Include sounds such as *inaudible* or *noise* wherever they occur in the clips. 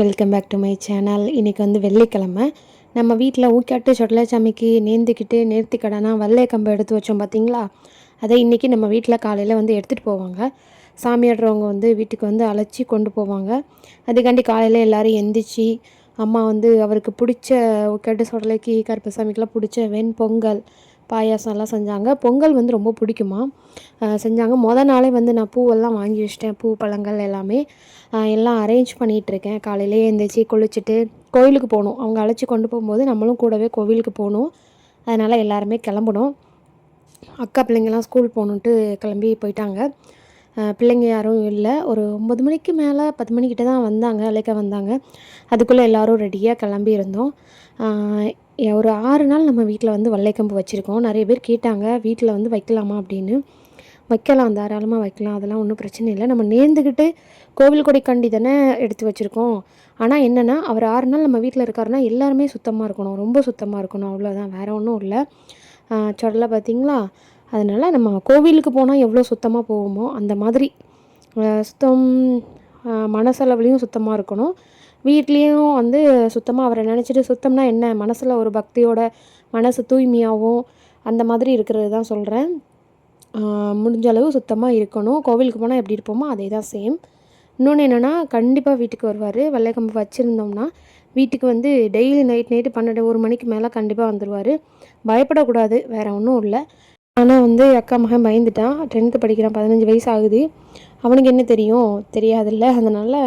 Welcome back to my channel இன்றைக்கி வந்து வெள்ளிக்கிழமை. நம்ம வீட்டில் ஊக்காட்டு சொடலைச்சாமிக்கு நேர்ந்துக்கிட்டு நேர்த்தி கடனா வெள்ளை கம்பை எடுத்து வச்சோம் பார்த்தீங்களா அதை இன்றைக்கி நம்ம வீட்டில் காலையில் வந்து எடுத்துகிட்டு போவாங்க. சாமியாடுறவங்க வந்து வீட்டுக்கு வந்து அழைச்சி கொண்டு போவாங்க. அதுக்காண்டி காலையில் எல்லோரும் எந்திரிச்சு அம்மா வந்து அவருக்கு பிடிச்ச ஊக்காட்டு சொடலைக்கு கருப்பசாமிக்கெலாம் பிடிச்ச வெண் பொங்கல் பாயாசம்லாம் செஞ்சாங்க. பொங்கல் வந்து ரொம்ப பிடிக்குமா? செஞ்சாங்க. மொதல் நாளே வந்து நான் பூவெல்லாம் வாங்கி வச்சிட்டேன். பூ பழங்கள் எல்லாமே. எல்லாம் அரேஞ்ச் பண்ணிகிட்ருக்கேன் காலையிலே எழுந்திரிச்சி குளிச்சுட்டு கோயிலுக்கு போகணும். அவங்க அழைச்சி கொண்டு போகும்போது நம்மளும் கூடவே கோவிலுக்கு போகணும். அதனால் எல்லாருமே கிளம்பணும். அக்கா பிள்ளைங்கள்லாம் ஸ்கூல் போகணுன்ட்டு கிளம்பி போயிட்டாங்க. பிள்ளைங்க யாரும் இல்லை. ஒரு ஒம்பது மணிக்கு மேலே பத்து மணிக்கிட்ட தான் வந்தாங்க அழைக்க வந்தாங்க. அதுக்குள்ளே எல்லோரும் ரெடியாக கிளம்பி இருந்தோம். ஒரு ஆறு நாள் நம்ம வீட்டில் வந்து வல்லைக்கம்பு வச்சுருக்கோம். நிறைய பேர் கேட்டாங்க வீட்டில் வந்து வைக்கலாமா? அப்படின்னு. வைக்கலாம் தாராளமாக வைக்கலாம். அதெல்லாம் ஒன்றும் பிரச்சனை இல்லை. நம்ம நேர்ந்துக்கிட்டு கோவில் கொடி கண்டி தானே எடுத்து வச்சுருக்கோம். ஆனால் என்னென்னா அவர் ஆறு நாள் நம்ம வீட்டில் இருக்காருன்னா எல்லாருமே சுத்தமாக இருக்கணும். ரொம்ப சுத்தமாக இருக்கணும். அவ்வளோதான் வேறு ஒன்றும் இல்லை. சொடலை பார்த்திங்களா அதனால் நம்ம கோவிலுக்கு போனால் எவ்வளோ சுத்தமாக போவோமோ அந்த மாதிரி. சுத்தம் மனசளவுலேயும் சுத்தமாக இருக்கணும். வீட்லேயும் வந்து சுத்தமாக அவரை நினச்சிட்டு சுத்தம்னா என்ன? மனசில் ஒரு பக்தியோட மனசு தூய்மையாகவும் அந்த மாதிரி இருக்கிறது தான் சொல்கிறேன் முடிஞ்ச அளவு சுத்தமாக இருக்கணும். கோவிலுக்கு போனால் எப்படி இருப்போமோ அதே தான் சேம் இன்னொன்று என்னென்னா கண்டிப்பாக வீட்டுக்கு வருவார். வெள்ளைக்கம்பு வச்சுருந்தோம்னா வீட்டுக்கு வந்து டெய்லி நைட் நைட்டு பன்னெண்டு ஒரு மணிக்கு மேலே கண்டிப்பாக வந்துடுவார் பயப்படக்கூடாது வேறு ஒன்றும் இல்லை. ஆனால் வந்து அக்கா மகன் பயந்துட்டான். டென்த்து படிக்கிறான் பதினஞ்சு வயசு ஆகுது. அவனுக்கு என்ன தெரியும்? தெரியாதில்ல. அதனால்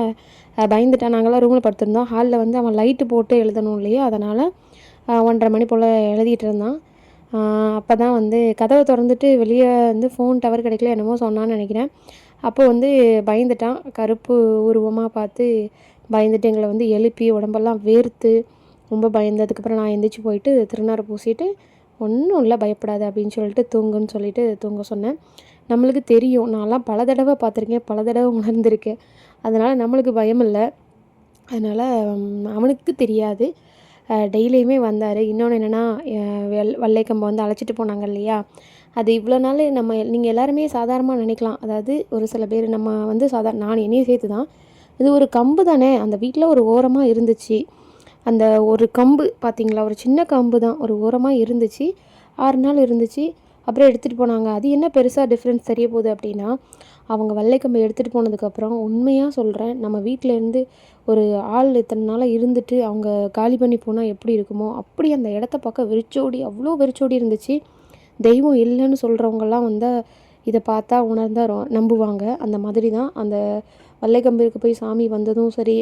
பயந்துட்டான். நாங்களாம் ரூமில் படுத்திருந்தோம். ஹாலில் வந்து அவன் லைட்டு போட்டு எழுதணும் இல்லையா? அதனால் ஒன்றரை மணி போல் எழுதிட்டு இருந்தான். அப்போ தான் வந்து கதவை திறந்துட்டு வெளியே வந்து ஃபோன் டவர் கிடைக்கல என்னமோ சொன்னான்னு நினைக்கிறேன். அப்போ வந்து பயந்துட்டான். கருப்பு உருவமாக பார்த்து பயந்துட்டு எங்களை வந்து எழுப்பி உடம்பெல்லாம் வேர்த்து ரொம்ப பயந்ததுக்கப்புறம் நான் எந்திரிச்சு போயிட்டு திருநாறு பூசிட்டு ஒன்றும் இல்லை பயப்படாது அப்படின்னு சொல்லிட்டு தூங்குன்னு சொல்லிட்டு தூங்க சொன்னேன். நம்மளுக்கு தெரியும். நான்லாம் பல தடவை பார்த்துருக்கேன். பல தடவை உணர்ந்திருக்கேன். அதனால் நம்மளுக்கு பயம் இல்லை அதனால் அவனுக்கு தெரியாது. டெய்லியுமே வந்தார். இன்னொன்று என்னென்னா வெள் வல்லைக்கம்பை வந்து அழைச்சிட்டு போனாங்க இல்லையா? அது இவ்வளோ நாள் நம்ம நீங்கள் எல்லாருமே சாதாரணமாக நினைக்கலாம். அதாவது ஒரு சில பேர் நம்ம வந்து சாதாரண நான் என்னையும் சேர்த்து தான். இது ஒரு கம்பு தானே? அந்த வீட்டில் ஒரு ஓரமாக இருந்துச்சு. அந்த ஒரு கம்பு பார்த்திங்களா ஒரு சின்ன கம்பு தான். ஒரு ஓரமாக இருந்துச்சு. ஆறு நாள் இருந்துச்சு. அப்புறம் எடுத்துகிட்டு போனாங்க. அது என்ன பெருசாக டிஃப்ரென்ஸ் தெரிய போகுது அப்படின்னா அவங்க வெள்ளைக்கம்பை எடுத்துகிட்டு போனதுக்கப்புறம் உண்மையாக சொல்கிறேன் நம்ம வீட்டிலேருந்து ஒரு ஆள் இத்தனை நாளாக இருந்துட்டு அவங்க காலி பண்ணி போனால் எப்படி இருக்குமோ அப்படி அந்த இடத்த பார்க்க வெறிச்சோடி அவ்வளோ வெறிச்சோடி இருந்துச்சு. தெய்வம் இல்லைன்னு சொல்கிறவங்கெல்லாம் வந்து இதை பார்த்தா உணர்ந்தால் நம்புவாங்க. அந்த மாதிரி தான் அந்த வெள்ளைக்கம்பிற்கு போய் சாமி வந்ததும் சரி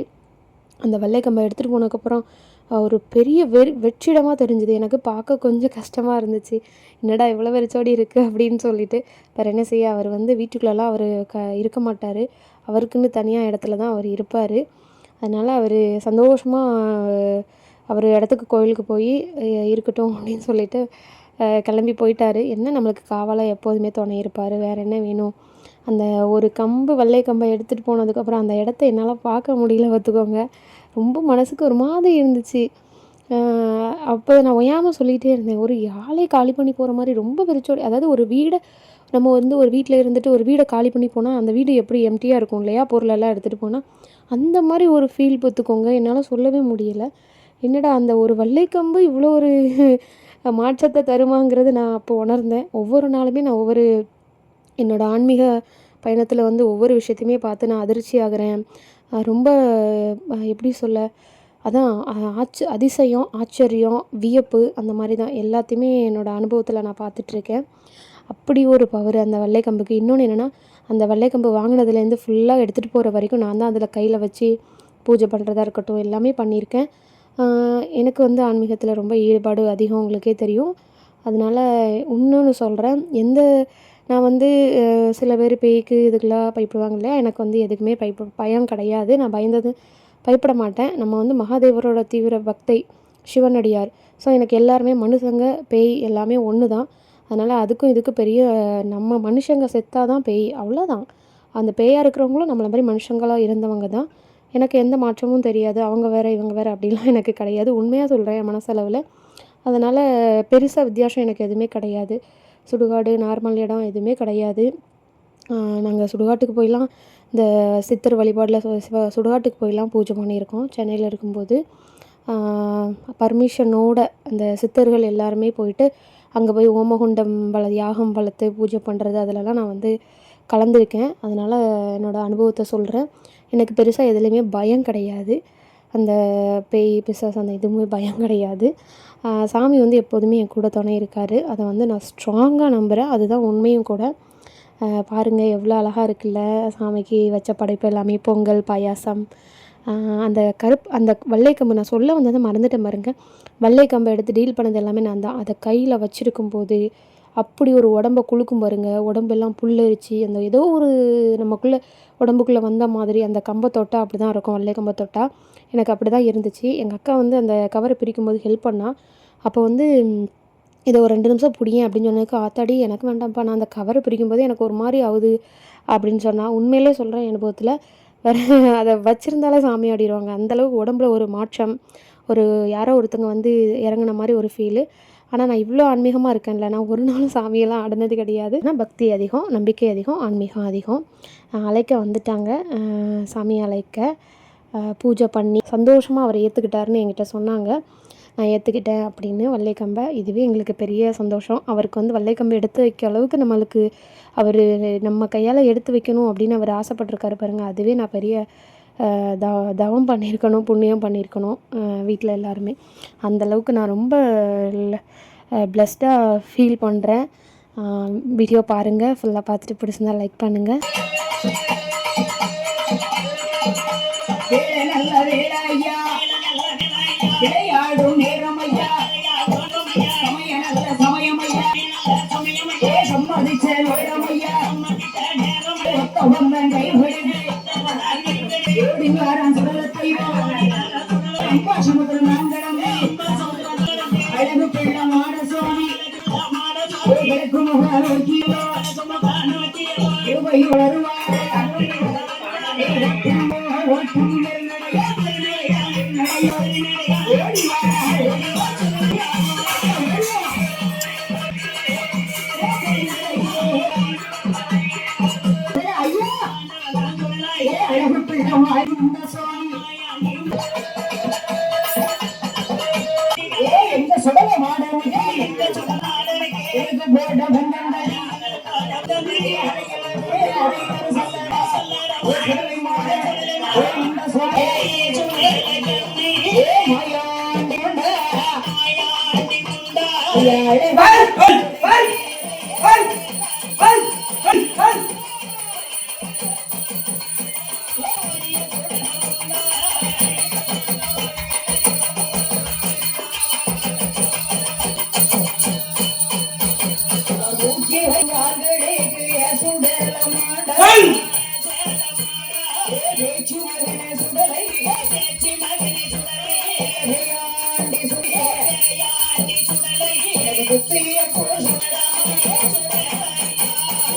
அந்த வெள்ளைக்கம்பை எடுத்துகிட்டு போனதுக்கப்புறம் ஒரு பெரிய வெறி வெற்றிடமாக தெரிஞ்சுது. எனக்கு பார்க்க கொஞ்சம் கஷ்டமாக இருந்துச்சு. என்னடா இவ்வளோ வெறிச்சோடி இருக்குது அப்படின்னு சொல்லிட்டு. வேறு என்ன செய்ய அவர் வந்து வீட்டுக்குள்ளெல்லாம் அவர் க இருக்க மாட்டார். அவருக்குன்னு தனியாக இடத்துல தான் அவர் இருப்பார். அதனால் அவர் சந்தோஷமாக அவர் இடத்துக்கு கோயிலுக்கு போய் இருக்கட்டும் அப்படின்னு சொல்லிட்டு கிளம்பி போயிட்டார். என்ன நம்மளுக்கு காவலாக எப்போதுமே துணை இருப்பார். வேறு என்ன வேணும்? அந்த ஒரு கம்பு வெள்ளை கம்பை எடுத்துகிட்டு போனதுக்கப்புறம் அந்த இடத்த என்னால் பார்க்க முடியல பார்த்துக்கோங்க. ரொம்ப மனதுக்கு ஒரு மாதிரி இருந்துச்சு. அப்போ நான் ஒய்யாமல் சொல்லிகிட்டே இருந்தேன். ஒரு ஆளே காலி பண்ணி போகிற மாதிரி ரொம்ப வெறிச்சோடி. அதாவது ஒரு வீடை நம்ம வந்து ஒரு வீட்டில் இருந்துட்டு ஒரு வீடை காலி பண்ணி போனால் அந்த வீடு எப்படி எம்டியாக இருக்கும்? இல்லையா? பொருளெல்லாம் எடுத்துகிட்டு போனால் அந்த மாதிரி ஒரு ஃபீல் பார்த்துக்கோங்க. என்னால் சொல்லவே முடியலை. என்னடா அந்த ஒரு வள்ளைக்கம்பு இவ்வளோ ஒரு மாற்றத்தை தருமாங்கிறது நான் அப்போ உணர்ந்தேன். ஒவ்வொரு நாளுமே நான் ஒவ்வொரு என்னோடய ஆன்மீக பயணத்தில் வந்து ஒவ்வொரு விஷயத்தையுமே பார்த்து நான் அதிர்ச்சி ஆகிறேன். ரொம்ப எப்படி சொல்ல அதான் ஆச்ச அதிசயம் ஆச்சரியம் வியப்பு அந்த மாதிரி தான் எல்லாத்தையுமே என்னோடய அனுபவத்தில் நான் பார்த்துட்ருக்கேன். அப்படி ஒரு பவர் அந்த வெள்ளைக்கம்புக்கு இன்னொன்று என்னென்னா அந்த வெள்ளைக்கம்பு வாங்கினதுலேருந்து ஃபுல்லாக எடுத்துகிட்டு போகிற வரைக்கும் நான் தான் அதில் கையில் வச்சு பூஜை பண்ணுறதா இருக்கட்டும் எல்லாமே பண்ணியிருக்கேன். எனக்கு வந்து ஆன்மீகத்தில் ரொம்ப ஈடுபாடு அதிகம் உங்களுக்கே தெரியும். அதனால் இன்னொன்று சொல்கிறேன் எந்த நான் வந்து சில பேர் பேய்க்கு இதுக்கெலாம் பயப்படுவாங்க இல்லையா எனக்கு வந்து எதுக்குமே பயப்ப பயம் கிடையாது. நான் பயந்தது பயப்பட மாட்டேன். நம்ம வந்து மகாதேவரோட தீவிர பக்தை சிவனடியார். ஸோ எனக்கு எல்லாருமே மனுஷங்க பேய் எல்லாமே ஒன்று தான் அதனால் அதுக்கும் இதுக்கு பெரிய நம்ம மனுஷங்க செத்தாக தான் பேய். அவ்வளோதான் அந்த பேயாக இருக்கிறவங்களும் நம்மளை மாதிரி மனுஷங்களாக இருந்தவங்க தான் எனக்கு எந்த மாற்றமும் தெரியாது. அவங்க வேறு இவங்க வேறு அப்படிலாம் எனக்கு கிடையாது. உண்மையாக சொல்கிறேன் மனசளவில். அதனால் பெருசாக வித்தியாசம் எனக்கு எதுவுமே கிடையாது. சுடுகாடு நார்மல் இடம் எதுவுமே கிடையாது. நாங்கள் சுடுகாட்டுக்கு போயெலாம். இந்த சித்தர் வழிபாடில் சு சுடுகாட்டுக்கு போயெலாம் பூஜை பண்ணியிருக்கோம். சென்னையில் இருக்கும்போது பர்மிஷனோட அந்த சித்தர்கள் எல்லாருமே போயிட்டு அங்கே போய் ஓமகுண்டம் வள யாகம் வளர்த்து பூஜை பண்ணுறது அதிலலாம் நான் வந்து கலந்துருக்கேன். அதனால் என்னோடய அனுபவத்தை சொல்கிறேன் எனக்கு பெருசாக எதுலேயுமே பயம் கிடையாது. அந்த பேய் பிசாஸ் அந்த எதுவுமே பயம் கிடையாது. சாமி வந்து எப்போதுமே என் கூட துணை இருக்கார். அதை வந்து நான் ஸ்ட்ராங்காக நம்புகிறேன் அதுதான் உண்மையும் கூட. பாருங்கள் எவ்வளோ அழகாக இருக்குல்ல? சாமிக்கு வச்ச படைப்பு எல்லாமே பொங்கல் பாயாசம். அந்த கருப் அந்த வெள்ளைக்கம்பு நான் சொல்ல வந்ததை மறந்துட்டேன் பாருங்க. வெள்ளைக்கம்பை எடுத்து டீல் பண்ணது எல்லாமே நான் தான். அதை கையில் வச்சுருக்கும் போது அப்படி ஒரு உடம்ப குழுக்கும் பாருங்க. உடம்பெல்லாம் புல்லரிச்சு அந்த ஏதோ ஒரு நமக்குள்ளே உடம்புக்குள்ளே வந்த மாதிரி அந்த கம்பை தொட்டால் அப்படி தான் இருக்கும் வெள்ளை கம்பை தொட்டால் எனக்கு அப்படி தான் இருந்துச்சு. எங்கள் அக்கா வந்து அந்த கவரை பிரிக்கும்போது ஹெல்ப் பண்ணால் அப்போ வந்து இதை ஒரு ரெண்டு நிமிஷம் பிடிங்க அப்படின்னு சொன்னதுக்கு ஆத்தாடி எனக்கு வேண்டாம்ப்பா நான் அந்த கவரை பிரிக்கும்போது எனக்கு ஒரு மாதிரி ஆகுது அப்படின்னு சொன்னால் உண்மையிலே சொல்கிறேன் அனுபவத்தில். வேறு அதை வச்சுருந்தாலே சாமி ஆடிடுவாங்க. அந்தளவுக்கு உடம்புல ஒரு மாற்றம் ஒரு யாரோ ஒருத்தங்க வந்து இறங்குன மாதிரி ஒரு ஃபீலு ஆனால் நான் இவ்வளோ ஆன்மீகமாக இருக்கேன்ல. நான் ஒரு நாளும் சாமியெல்லாம் ஆடினது கிடையாது. ஆனால் பக்தி அதிகம் நம்பிக்கை அதிகம் ஆன்மீகம் அதிகம். அழைக்க வந்துட்டாங்க. சாமி அழைக்க பூஜை பண்ணி சந்தோஷமாக அவர் ஏற்றுக்கிட்டாருன்னு என்கிட்ட சொன்னாங்க. நான் ஏற்றுக்கிட்டேன் அப்படின்னு வல்லைக்கம்பை. இதுவே எங்களுக்கு பெரிய சந்தோஷம். அவருக்கு வந்து வல்லைக்கம்பை எடுத்து வைக்க அளவுக்கு நம்மளுக்கு அவர் நம்ம கையால் எடுத்து வைக்கணும் அப்படின்னு அவர் ஆசைப்பட்ருக்காரு பாருங்கள் அதுவே நான் பெரிய த தவம் பண்ணியிருக்கணும் புண்ணியம் பண்ணியிருக்கணும் வீட்டில் எல்லாருமே. அந்தளவுக்கு நான் ரொம்ப ப்ளஸ்டாக ஃபீல் பண்ணுறேன் வீடியோ பாருங்கள் ஃபுல்லாக பார்த்துட்டு பிடிச்சிருந்தா லைக் பண்ணுங்கள் விளையாடும் நேரம் ஐயா சமய நல்ல சமயம் ஐயா சம்மதிச்ச நேரம் ஐயா ஒத்த கை விடுது ஓடிவாரான் சுடலத்தையும் அம்பா சமுத்திர நாங்கடம் அழகு பிள்ள மாட சுவாமி What,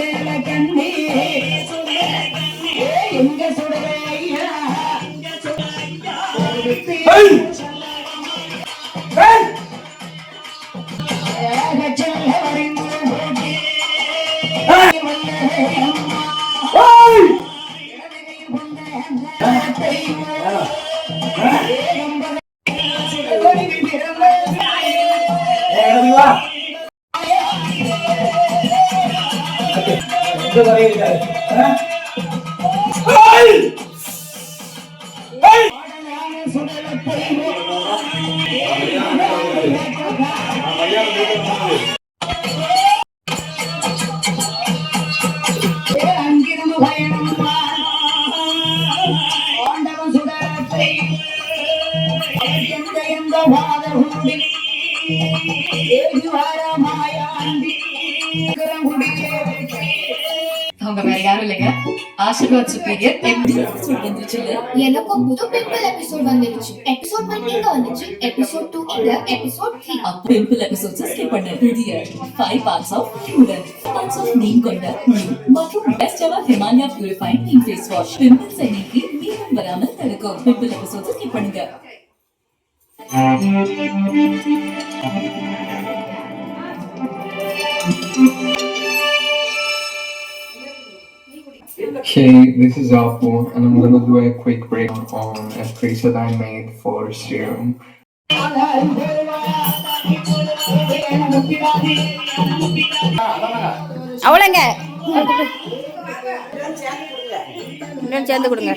சுடல கண்ணே எங்க சுடல ஐயா அவங்க வேற யாரும் இல்லைங்க ஆசீர்வாத் சுப்பீரியர் எபிசோட் வந்துருச்சுல்ல எனக்கும் புது பிம்பிள் எபிசோட் வந்துருச்சு எபிசோட் ஒன் இங்க வந்துச்சு எபிசோட் டூ இங்க எபிசோட் த்ரீ அப்போ பிம்பிள் எபிசோட்ஸ் ஸ்கிப் பண்ண புதிய five parts of Newton parts of neem கொண்ட முழு மற்றும் best ever Himalaya purifying neem face wash pimples நீக்கி மீண்டும் வராமல் தடுக்கும் பிம்பிள் எபிசோட்ஸ் ஸ்கிப் பண்ணுங்க Hey, this is Apu, and I'm gonna do a quick breakdown on a preset I made for Serum. அவ்வளோங்க இன்னும் சேர்ந்து கொடுங்க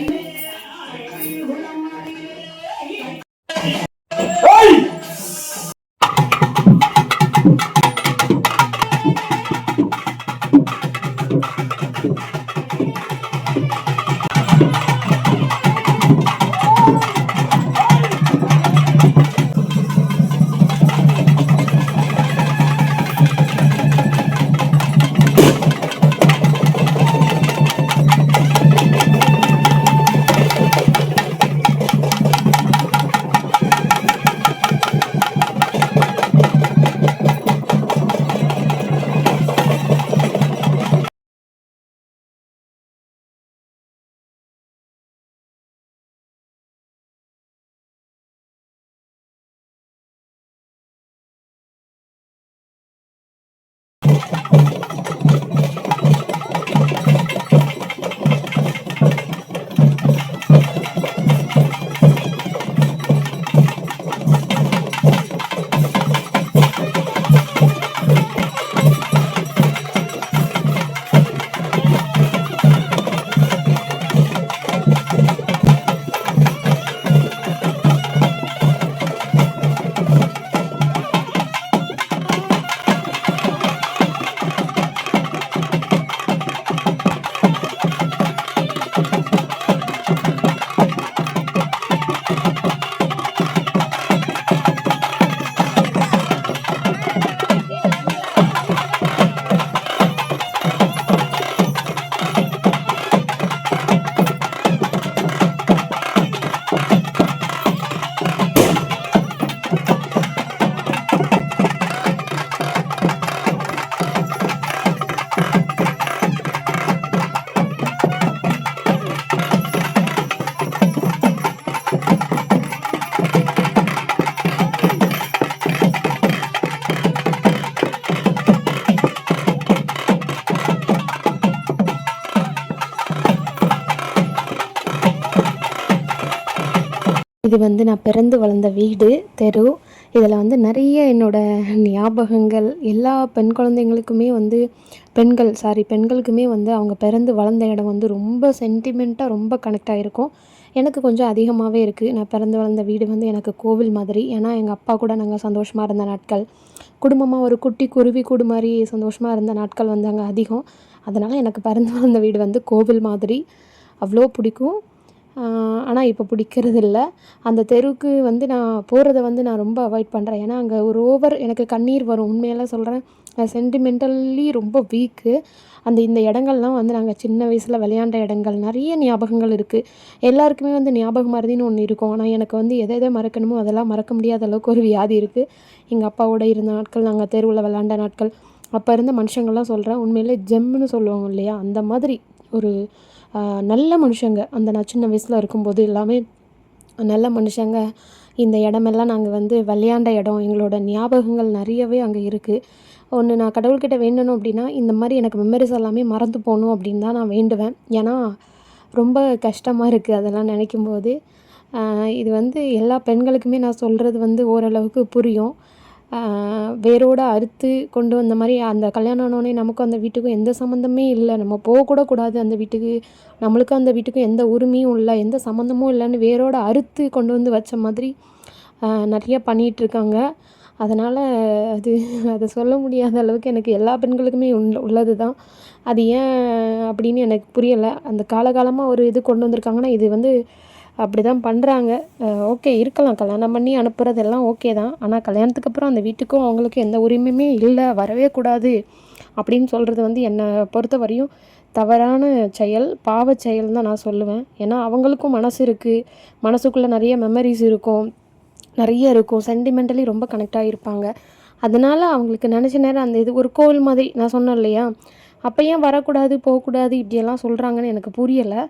இது வந்து நான் பிறந்து வளர்ந்த வீடு தெரு. இதில் வந்து நிறைய என்னோடய ஞாபகங்கள். எல்லா பெண் குழந்தைங்களுக்குமே வந்து பெண்கள் சாரி பெண்களுக்குமே வந்து அவங்க பிறந்து வளர்ந்த இடம் வந்து ரொம்ப சென்டிமெண்ட்டாக ரொம்ப கனெக்ட் ஆகிருக்கும் எனக்கு கொஞ்சம் அதிகமாகவே இருக்குது நான் பிறந்து வளர்ந்த வீடு வந்து எனக்கு கோவில் மாதிரி. ஏன்னா எங்கள் அப்பா கூட நாங்கள் சந்தோஷமாக இருந்த நாட்கள். குடும்பமாக ஒரு குட்டி குருவி கூடு மாதிரி சந்தோஷமாக இருந்த நாட்கள் வந்து அங்கே அதிகம். அதனால் எனக்கு பிறந்து வளர்ந்த வீடு வந்து கோவில் மாதிரி. அவ்வளோ பிடிக்கும். ஆனால் இப்போ பிடிக்கிறதில்ல. அந்த தெருவுக்கு வந்து நான் போகிறத வந்து நான் ரொம்ப அவாய்ட் பண்ணுறேன் ஏன்னா அங்கே ஒரு ஓவர் எனக்கு கண்ணீர் வரும். உண்மையெல்லாம் சொல்கிறேன் சென்டிமெண்டல்லி ரொம்ப வீக்கு அந்த இந்த இடங்கள்லாம் வந்து நாங்கள் சின்ன வயசில் விளையாண்ட இடங்கள். நிறைய ஞாபகங்கள் இருக்குது எல்லாருக்குமே வந்து ஞாபகம் மறதின்னு ஒன்று இருக்கும். ஆனால் எனக்கு வந்து எதை எதை மறக்கணுமோ அதெல்லாம் மறக்க முடியாத அளவுக்கு ஒரு வியாதி இருக்குது எங்கள் அப்பாவோட இருந்த நாட்கள் நாங்கள் தெருவில் விளாண்ட நாட்கள். அப்போ இருந்த மனுஷங்கள்லாம் சொல்கிறேன் உண்மையிலே ஜெம்முன்னு சொல்லுவாங்க இல்லையா? அந்த மாதிரி ஒரு நல்ல மனுஷங்க. அந்த நான் சின்ன வயசில் இருக்கும்போது எல்லாமே நல்ல மனுஷங்க. இந்த இடமெல்லாம் நாங்கள் வந்து விளையாண்ட இடம். எங்களோட ஞாபகங்கள் நிறையவே அங்கே இருக்குது ஒன்று நான் கடவுள்கிட்ட வேண்டணும் அப்படின்னா இந்த மாதிரி எனக்கு மெமரிஸ் எல்லாமே மறந்து போகணும் அப்படின்னு தான் நான் வேண்டுவேன். ஏன்னா ரொம்ப கஷ்டமாக இருக்குது அதெல்லாம் நினைக்கும் போது இது வந்து எல்லா பெண்களுக்குமே நான் சொல்கிறது வந்து ஓரளவுக்கு புரியும். வேரோட அறுத்து கொண்டு வந்த மாதிரி அந்த கல்யாணம் ஆனோடனே நமக்கும் அந்த வீட்டுக்கும் எந்த சம்மந்தமே இல்லை. நம்ம போகக்கூட கூடாது அந்த வீட்டுக்கு. நம்மளுக்கும் அந்த வீட்டுக்கும் எந்த உரிமையும் இல்லை. எந்த சம்மந்தமும் இல்லைன்னு வேரோட அறுத்து கொண்டு வந்து வச்ச மாதிரி நிறைய பண்ணிகிட்ருக்காங்க அதனால் அது அதை சொல்ல முடியாத அளவுக்கு எனக்கு எல்லா பெண்களுக்குமே உள்ளது தான். அது ஏன் அப்படின்னு எனக்கு புரியலை. அந்த காலகாலமாக ஒரு இது கொண்டு வந்திருக்காங்கன்னா இது வந்து அப்படி தான் பண்ணுறாங்க ஓகே இருக்கலாம். கல்யாணம் பண்ணி அனுப்புகிறதெல்லாம் ஓகே தான். ஆனால் கல்யாணத்துக்கு அப்புறம் அந்த வீட்டுக்கும் அவங்களுக்கும் எந்த உரிமையுமே இல்லை. வரவே கூடாது அப்படின்னு சொல்கிறது வந்து என்னை பொறுத்த வரையும் தவறான செயல் பாவச் செயல் தான் நான் சொல்லுவேன். ஏன்னா அவங்களுக்கும் மனசு இருக்குது மனசுக்குள்ளே நிறைய மெமரிஸ் இருக்கும். நிறைய இருக்கும். சென்டிமெண்டலி ரொம்ப கனெக்ட் ஆகியிருப்பாங்க அதனால் அவங்களுக்கு நினச்ச நேரம் அந்த இது ஒரு கோவில் மாதிரி நான் சொன்னேன் இல்லையா? அப்போ ஏன் வரக்கூடாது போகக்கூடாது இப்படியெல்லாம் சொல்கிறாங்கன்னு எனக்கு புரியலை.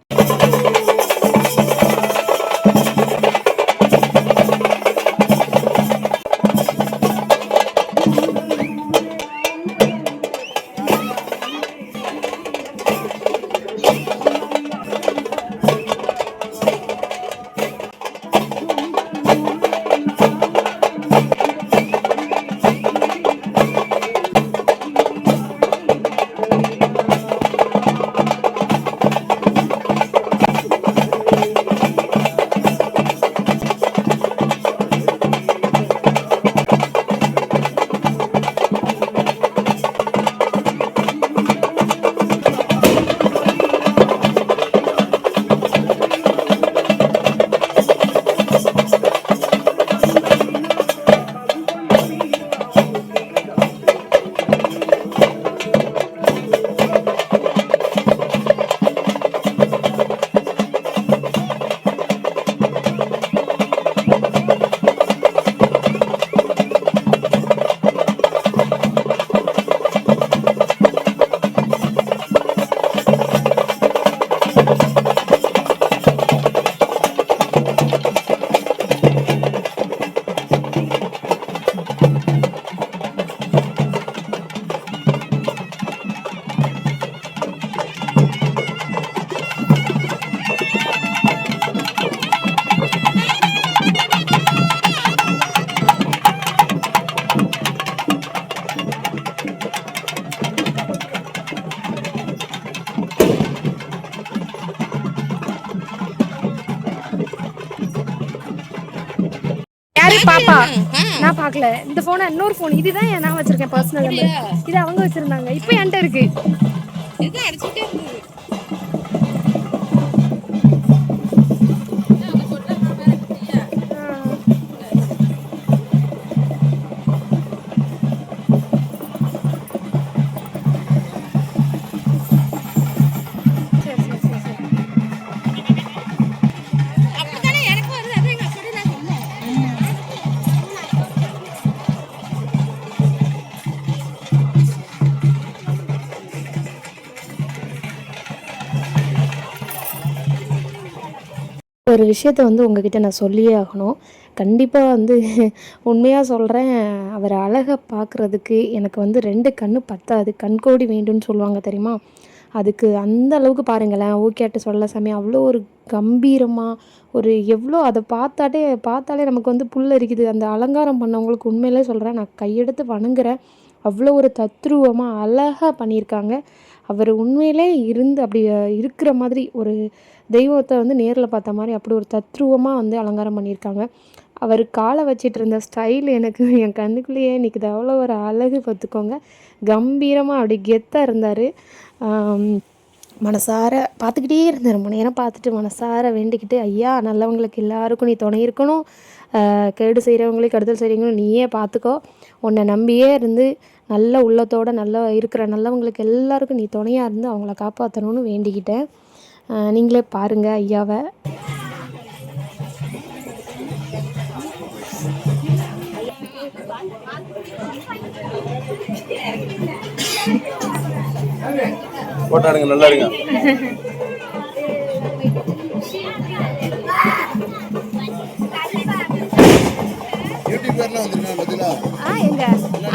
வாங்கல இந்த போனை இன்னொரு ஃபோன் இதுதான் நான் வச்சிருக்கேன் பர்சனல் நம்பர் இது அவங்க வச்சிருந்தாங்க. இப்போ என்கிட்ட இருக்கு. ஒரு விஷயத்த வந்து உங்ககிட்ட நான் சொல்லியே ஆகணும். கண்டிப்பாக வந்து *laughs* உண்மையாக சொல்கிறேன் அவர் அழகை பார்க்குறதுக்கு எனக்கு வந்து ரெண்டு கண் பத்தாது. கண்கோடி வேண்டும்னு சொல்லுவாங்க தெரியுமா? அதுக்கு அந்த அளவுக்கு பாருங்களேன். ஓகேட்டு சொல்ல சமயம் அவ்வளோ ஒரு கம்பீரமாக ஒரு எவ்வளோ அதை பார்த்தாட்டே பார்த்தாலே நமக்கு வந்து புல் இருக்குது அந்த அலங்காரம் பண்ணவங்களுக்கு உண்மையிலே சொல்கிறேன் நான் கையெடுத்து வணங்குறேன். அவ்வளோ ஒரு தத்ரூபமாக அழகாக பண்ணியிருக்காங்க. அவர் உண்மையிலே இருந்து அப்படி இருக்கிற மாதிரி ஒரு தெய்வத்தை வந்து நேரில் பார்த்த மாதிரி அப்படி ஒரு தத்ரூபமாக வந்து அலங்காரம் பண்ணியிருக்காங்க. அவர் காலை வச்சிட்டு இருந்த ஸ்டைல் எனக்கு என் கண்ணுக்குள்ளேயே நிற்குது அவ்வளோ ஒரு அழகு பார்த்துக்கோங்க. கம்பீரமாக அப்படி கெத்தாக இருந்தார். மனசார பார்த்துக்கிட்டே இருந்தார். ரொம்ப நேரம் பார்த்துட்டு மனசார வேண்டிக்கிட்டு ஐயா நல்லவங்களுக்கு எல்லாருக்கும் நீ துணை இருக்கணும். கேடு செய்கிறவங்களுக்கு கெடுதல் செய்கிறவங்களும் நீயே பார்த்துக்கோ. உன்னை நம்பியே இருந்து நல்ல உள்ளத்தோட நல்ல இருக்கிற நல்லவங்களுக்கு எல்லாருக்கும் நீ துணையாக இருந்து அவங்கள காப்பாற்றணும்னு வேண்டிக்கிட்டேன். நீங்களே பாருங்கள் ஐயாவை. போட்டாடுங்க நல்லா இருங்க பேர்லாம் வந்திருக்கா பத்திலா ஆ எங்க?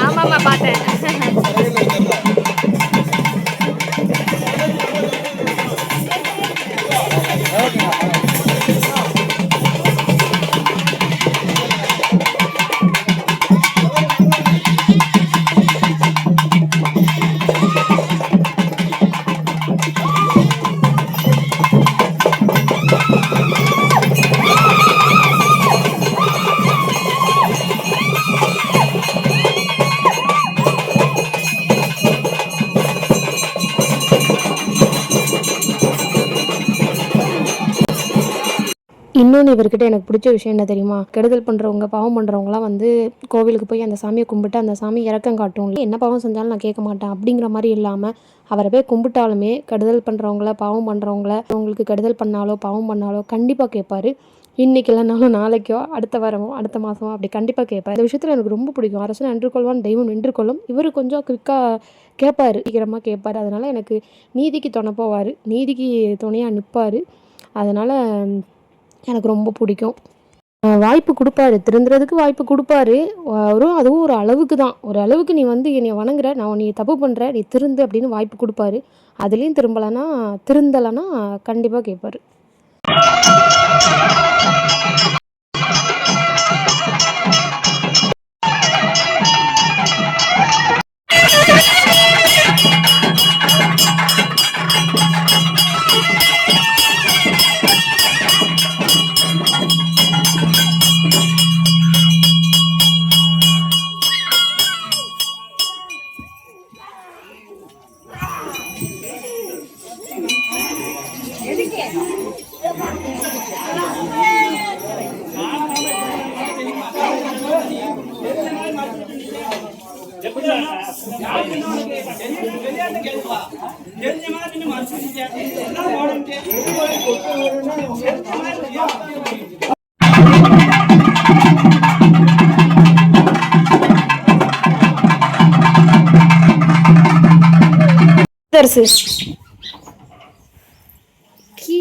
ஆமாம்மா பார்த்தேன். இன்னொன்று இவர்கிட்ட எனக்கு பிடிச்ச விஷயம் என்ன தெரியுமா? கெடுதல் பண்ணுறவங்க பாவம் பண்ணுறவங்களாம் வந்து கோவிலுக்கு போய் அந்த சாமியை கும்பிட்டு அந்த சாமி இறக்கம் காட்டும். என்ன பாவம் செஞ்சாலும் நான் கேட்க மாட்டேன் அப்படிங்கிற மாதிரி இல்லாமல் அவரை போய் கும்பிட்டாலுமே கெடுதல் பண்ணுறவங்கள பாவம் பண்ணுறவங்கள அவங்களுக்கு கெடுதல் பண்ணாலோ பாவம் பண்ணாலோ கண்டிப்பாக கேட்பாரு. இன்னைக்கு இல்லைனாலும் நாளைக்கோ அடுத்த வாரமோ அடுத்த மாதமோ அப்படி கண்டிப்பாக கேட்பார். இந்த விஷயத்தில் எனக்கு ரொம்ப பிடிக்கும். அரசன் நின்று கொள்வான் தெய்வம் நின்று கொள்ளும். இவர் கொஞ்சம் குவிக்காக கேட்பார் சீக்கிரமாக கேட்பார். அதனால் எனக்கு நீதிக்கு துணை போவார் நீதிக்கு துணையாக நிற்பார் அதனால் எனக்கு ரொம்ப பிடிக்கும். வாய்ப்பு கொடுப்பாரு. திருந்துறதுக்கு வாய்ப்பு கொடுப்பாரு. அவரும் அதுவும் ஒரு அளவுக்கு தான். ஒரு அளவுக்கு நீ வந்து என்னை வணங்குற நான் நீ தப்பு பண்ணுற நீ திருந்து அப்படின்னு வாய்ப்பு கொடுப்பாரு. அதுலேயும் திரும்பலைன்னா திருந்தலைன்னா கண்டிப்பாக கேட்பாரு தரிசு கீ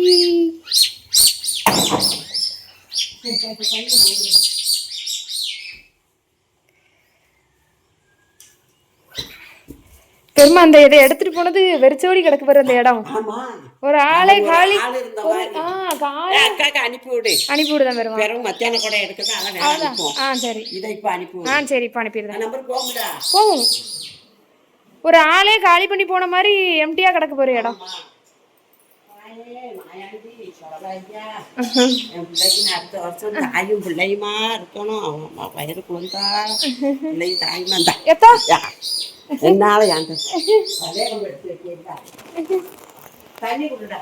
பெருமா அந்த இதை எடுத்துட்டு போனது வெறிச்சோடி கிடக்கு பாரு அந்த இடம். ஒரு ஆளே காலி. ஆள் இருந்த ஒரு மாதிரி. ஆ காலி. ஏய், அக்காக்கு அனுப்பி விடு அனுப்பி விடுதான் பெருமா. வெறும் மத்தியான கூட எடுக்குது அதான் ஆ சரி. இதை இப்ப அனுப்பி ஆ சரி இப்போ அனுப்பிடுறேன். போகும். ஒரு ஆளே காலி பண்ணி போன மாதிரி எம்டியா கிடக்கு பாரு இடம். அடுத்த வருஷம் தாயும் பிள்ளையுமா இருக்கணும் அவன் அம்மா வயிறு குழந்தா பிள்ளை தாயுமா எத்தா? என்னால ஏன் தண்ணி கொடுடா